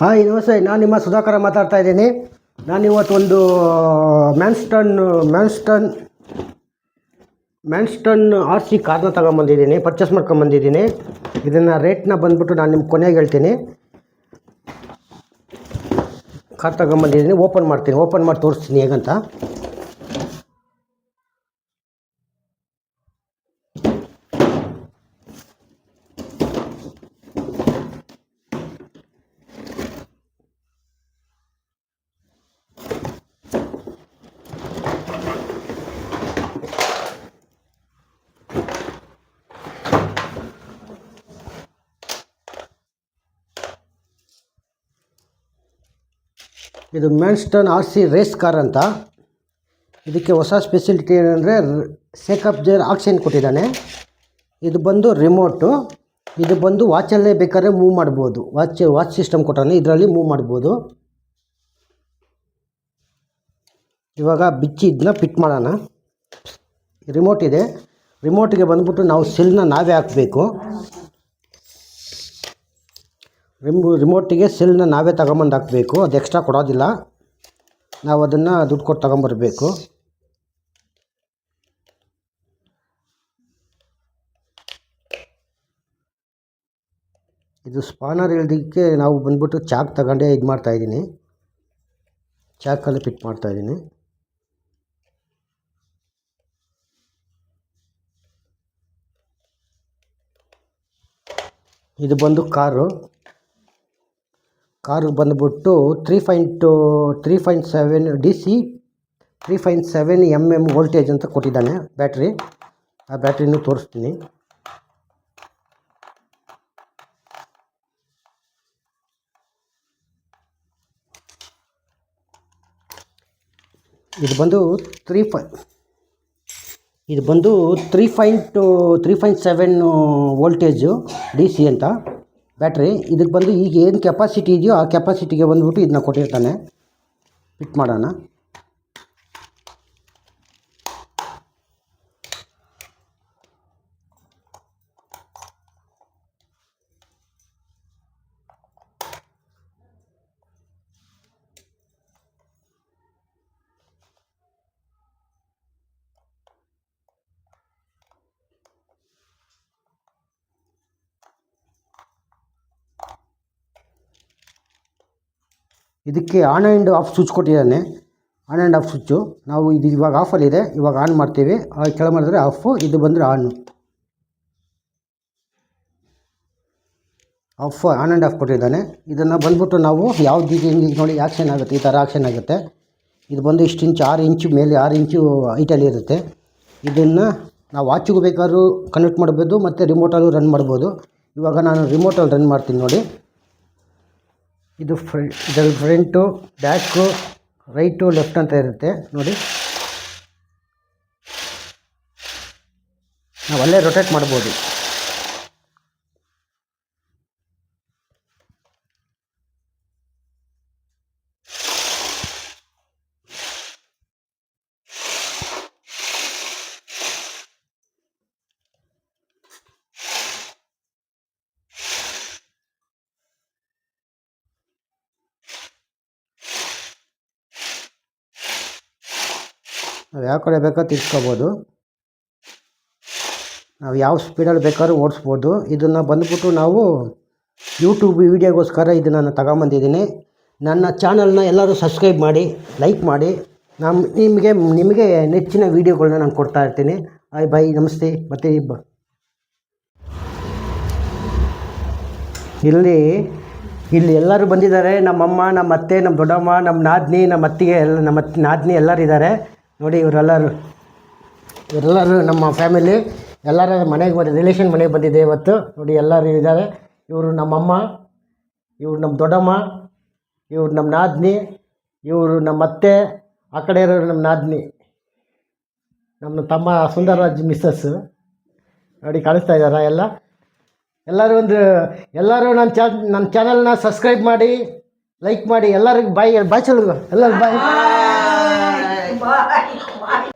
Hi ನಮಸ್ತೆ. ನಾನು ನಿಮ್ಮ ಸುಧಾಕರ ಮಾತಾಡ್ತಾ ಇದ್ದೀನಿ. ನಾನು ಇವತ್ತು ಒಂದು, ಮ್ಯಾನ್ಸ್ಟನ್ ಮ್ಯಾನ್ಸ್ಟನ್ ಮ್ಯಾನ್ಸ್ಟನ್ ಆರ್ ಸಿ ಕಾರ್ನ ತಗೊಂಬಂದಿದ್ದೀನಿ ಪರ್ಚೇಸ್ ಮಾಡ್ಕೊಂಬಂದಿದ್ದೀನಿ. ಇದನ್ನು ರೇಟ್ನ ಬಂದುಬಿಟ್ಟು ನಾನು ನಿಮ್ಮ ಕೊನೆಗೆ ಹೇಳ್ತೀನಿ. ಕಾರ್ ತಗೊಂಬಂದಿದ್ದೀನಿ ಓಪನ್ ಮಾಡ್ತೀನಿ. ಓಪನ್ ಮಾಡಿ ತೋರಿಸ್ತೀನಿ ಹೇಗಂತ. ಇದು Manston R C race car ಅಂತ. ಇದಕ್ಕೆ ಹೊಸ ಸ್ಪೆಸಿಲಿಟಿ ಏನಂದರೆ ಸೇಕಪ್ ಜೇರ್ ಆಕ್ಷನ್ ಕೊಟ್ಟಿದ್ದಾನೆ. ಇದು ಬಂದು ರಿಮೋಟು ಇದು ಬಂದು ವಾಚಲ್ಲೇ ಬೇಕಾದ್ರೆ ಮೂವ್ ಮಾಡ್ಬೋದು. ವಾಚ್ ವಾಚ್ ಸಿಸ್ಟಮ್ ಕೊಟ್ಟಾನೆ ಇದರಲ್ಲಿ ಮೂವ್ ಮಾಡ್ಬೋದು. ಇವಾಗ ಬಿಚ್ಚಿ ಇದನ್ನ ಫಿಟ್ ಮಾಡೋಣ. ರಿಮೋಟ್ ಇದೆ. ರಿಮೋಟಿಗೆ ಬಂದ್ಬಿಟ್ಟು ನಾವು ಸೆಲ್ನ ನಾವೇ ಹಾಕಬೇಕು. ರಿಮೋ, ರಿಮೋಟಿಗೆ ಸೆಲ್ನ ನಾವೇ ತಗೊಂಬಂದು ಹಾಕಬೇಕು. ಅದು ಎಕ್ಸ್ಟ್ರಾ ಕೊಡೋದಿಲ್ಲ. ನಾವು ಅದನ್ನು ದುಡ್ಡು ಕೊಟ್ಟು ತಗೊಂಬರಬೇಕು. ಇದು ಸ್ಪಾನರ್ ಇಳ್ದಕ್ಕೆ ನಾವು ಬಂದ್ಬಿಟ್ಟು ಚಾಕ್ ತಗೊಂಡೇ ಇದು ಮಾಡ್ತಾಯಿದ್ದೀನಿ ಚಾಕಲ್ಲಿ ಫಿಟ್ ಮಾಡ್ತಾಯಿದ್ದೀನಿ ಇದು ಬಂದು ಕಾರು. ಕಾರು ಬಂದುಬಿಟ್ಟು three point three point seven D C three point seven M M voltage ಅಂತ ಕೊಟ್ಟಿದ್ದಾನೆ ಬ್ಯಾಟ್ರಿ. ಆ ಬ್ಯಾಟ್ರಿನೂ ತೋರಿಸ್ತೀನಿ. ಇದು ಬಂದು ತ್ರೀ ಫೈ ಇದು ಬಂದು three point three point seven voltage D C ಅಂತ. ಬ್ಯಾಟ್ರಿ ಇದಕ್ಕೆ ಬಂದು ಈಗ ಏನು ಕೆಪಾಸಿಟಿ ಇದೆಯೋ ಆ ಕೆಪಾಸಿಟಿಗೆ ಬಂದುಬಿಟ್ಟು ಇದನ್ನ ಕೊಟ್ಟಿರ್ತಾನೆ. ಫಿಟ್ ಮಾಡೋಣ. ಇದಕ್ಕೆ ಆನ್ ಆ್ಯಂಡ್ ಆಫ್ ಸ್ವಿಚ್ ಕೊಟ್ಟಿದ್ದಾನೆ. ಆನ್ ಆ್ಯಂಡ್ ಆಫ್ ಸ್ವಿಚ್ಚು ನಾವು ಇದು ಇವಾಗ ಆಫಲ್ಲಿದೆ ಇವಾಗ ಆನ್ ಮಾಡ್ತೀವಿ. ಕೆಳ ಮಾಡಿದ್ರೆ ಆಫು ಇದು ಬಂದರೆ ಆನು ಆಫ್ ಆನ್ ಆ್ಯಂಡ್ ಆಫ್ ಕೊಟ್ಟಿದ್ದಾನೆ. ಇದನ್ನು ಬಂದ್ಬಿಟ್ಟು ನಾವು ಯಾವ್ದು ಇದು ಹಿಂಗೆ ನೋಡಿ ಆ್ಯಕ್ಷನ್ ಆಗುತ್ತೆ, ಈ ಥರ ಆ್ಯಕ್ಷನ್ ಆಗುತ್ತೆ. ಇದು ಬಂದು ಇಷ್ಟು ಇಂಚು ಆರು ಇಂಚು ಮೇಲೆ ಆರು ಇಂಚು ಹೈಟಲ್ಲಿ ಇರುತ್ತೆ. ಇದನ್ನು ನಾವು ವಾಚಿಗೂ ಬೇಕಾದ್ರೂ ಕನೆಕ್ಟ್ ಮಾಡ್ಬೋದು, ಮತ್ತು ರಿಮೋಟಲ್ಲೂ ರನ್ ಮಾಡ್ಬೋದು. ಇವಾಗ ನಾನು ರಿಮೋಟಲ್ಲಿ ರನ್ ಮಾಡ್ತೀನಿ ನೋಡಿ. ಇದು ಫ್ರ ಇದರಲ್ಲಿ ಫ್ರಂಟು ಬ್ಯಾಕು ರೈಟು ಲೆಫ್ಟ್ ಅಂತ ಇರುತ್ತೆ. ನೋಡಿ. ನಾವು ಅಲ್ಲೇ ರೊಟೇಟ್ ಮಾಡ್ಬೋದು. ನಾವು ಯಾವ ಕಡೆ ಬೇಕೋ ತಿರ್ಸ್ಕೋಬೋದು ನಾವು ಯಾವ ಸ್ಪೀಡಲ್ಲಿ ಬೇಕಾದ್ರೂ ಓಡಿಸ್ಬೋದು. ಇದನ್ನು ಬಂದುಬಿಟ್ಟು ನಾವು ಯೂಟ್ಯೂಬ್ ವೀಡಿಯೋಗೋಸ್ಕರ ಇದನ್ನು ನಾನು ತಗೊಂಬಂದಿದ್ದೀನಿ. ನನ್ನ ಚಾನಲ್ನ ಎಲ್ಲರೂ ಸಬ್ಸ್ಕ್ರೈಬ್ ಮಾಡಿ ಲೈಕ್ ಮಾಡಿ. ನಮ್ಮ ನಿಮಗೆ ನಿಮಗೆ ನೆಚ್ಚಿನ ವೀಡಿಯೋಗಳನ್ನ ನಾನು ಕೊಡ್ತಾ ಇರ್ತೀನಿ. ಹಾಯ್ ಬಾಯ್ ನಮಸ್ತೆ. ಮತ್ತೆ ಇಬ್ಬ. ಇಲ್ಲಿ ಇಲ್ಲಿ ಎಲ್ಲರೂ ಬಂದಿದ್ದಾರೆ. ನಮ್ಮಮ್ಮ ನಮ್ಮ ಅತ್ತೆ ನಮ್ಮ ದೊಡ್ಡಮ್ಮ ನಮ್ಮ ನಾದಿನಿ ನಮ್ಮ ಅತ್ತಿಗೆ ಎಲ್ಲ, ನಮ್ಮ ನಾದಿನಿ ಎಲ್ಲರೂ ಇದ್ದಾರೆ ನೋಡಿ ಇವರೆಲ್ಲರೂ ಇವರೆಲ್ಲರೂ ನಮ್ಮ ಫ್ಯಾಮಿಲಿ ಎಲ್ಲರ ಮನೆಗೆ ಬಂದು ರಿಲೇಷನ್ ಮನೆಗೆ ಬಂದಿದೆ ಇವತ್ತು. ನೋಡಿ ಎಲ್ಲರೂ ಇದ್ದಾರೆ. ಇವರು ನಮ್ಮಮ್ಮ, ಇವರು ನಮ್ಮ ದೊಡ್ಡಮ್ಮ, ಇವರು ನಮ್ಮ ನಾದಿನಿ, ಇವರು ನಮ್ಮ ಅತ್ತೆ, ಆ ಕಡೆ ಇರೋರು ನಮ್ಮ ನಾದಿನಿ, ನಮ್ಮ ತಮ್ಮ ಸುಂದರರಾಜ್ ಮಿಸ್ಸಸ್ ನೋಡಿ ಕಾಣಿಸ್ತಾ ಇದ್ದಾರಾ ಎಲ್ಲ? ಎಲ್ಲರೂ ಒಂದು, ಎಲ್ಲರೂ ನನ್ನ ಚಾ ನನ್ನ ಚಾನಲ್ನ ಸಬ್ಸ್ಕ್ರೈಬ್ ಮಾಡಿ ಲೈಕ್ ಮಾಡಿ, ಎಲ್ಲರಿಗೂ ಬಾಯ್ ಬಾಯ್ ಚಲೋ. ಎಲ್ಲರಿಗೂ ಬಾಯ್ 哎，我